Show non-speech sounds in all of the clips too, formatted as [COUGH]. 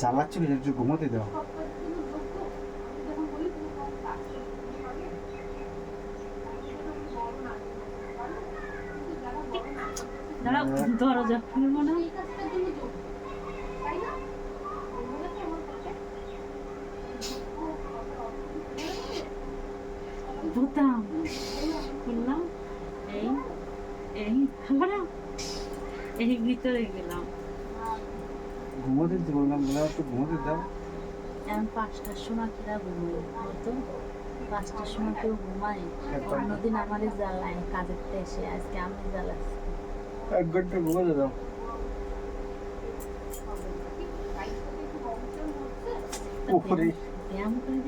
জ্বালাচ্ছিল একটু ঘুমোতে দাও। দাঁড়াও দরজা খুলবো না। বোতাম খুললাম। এই এই এই ভিতরে গেলাম। ঘুমোতে বললাম বলে একটু ঘুমোতে দাও। এখন পাঁচটার সময় ঘুমাই হয়তো পাঁচটার সময় কেউ ঘুমায়? অন্যদিন আমারই জ্বালায় কাজের এসে আজকে আমি জ্বালাচ্ছি। এক ঘণ্টা ঘুমোতে দাও। উপরে। ব্যায়াম করে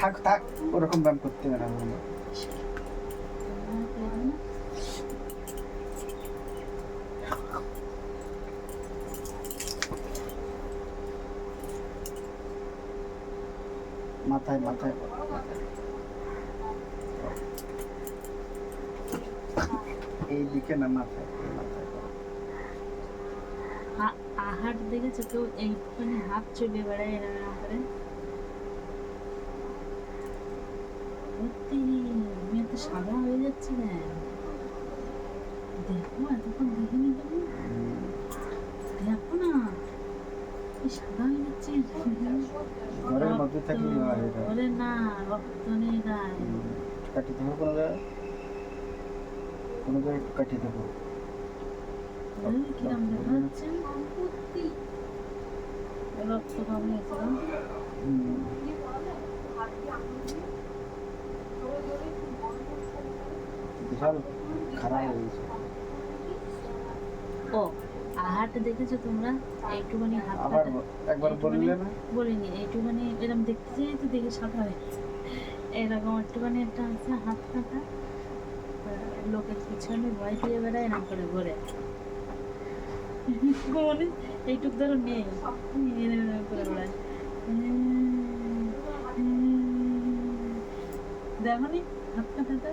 থাক থাক ওরকম ব্যায়াম করতে হবে না বলো। ব্যায়াম করে দে না। মাথায় মাথায় এই দিকে না, মাথায় কেউ এইটুখানি হাত বেড়ায় করে? সত্যি এত সাদা হয়ে যাচ্ছি না দেখো এতক্ষণ দেখিনি তুমি। দেখো না সাদা হয়ে যাচ্ছে ঘরের মধ্যে থাকলে হয় এটা না রক্ত নেই গায়ে কাটিয়ে দেবো কোনো জায়গায়? কোনো জায়গায় কাটিয়ে দেবো। কিরম দেখা যাচ্ছে রক্ত কম হয়েছে হুম, বিশাল খারাপ হয়ে গেছে। ও। আহারটা দেখেছ তোমরা? এইটুখানি হাত একবার বললে না বলিনি এইটুখানি এরকম দেখতে চাই তো দেখে সাদা হয়েছে এরকম একটুখানি একটা আছে হাত কাটা লোকের পিছনে ভয় দিয়ে বেড়ায় এরকম করে ঘুরে। [LAUGHS] মানে এইটুক ধরো নেই করে বেড়ায় দেখো নি হাত কাটাটা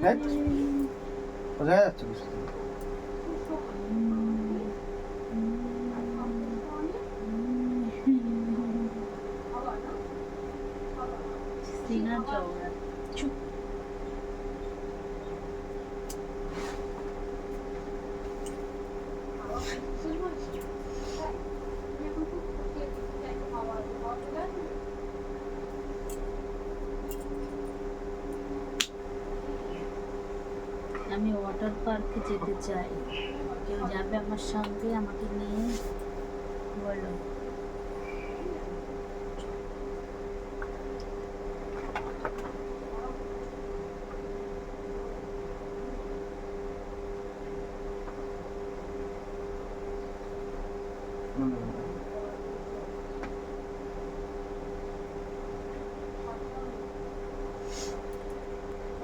ধ্যাৎ, কোথায় যাচ্ছে বুঝতে চুপ আমি ওয়াটার পার্কে যেতে চাই। কেউ যাবে আমার সঙ্গে? আমাকে নিয়ে? বলো।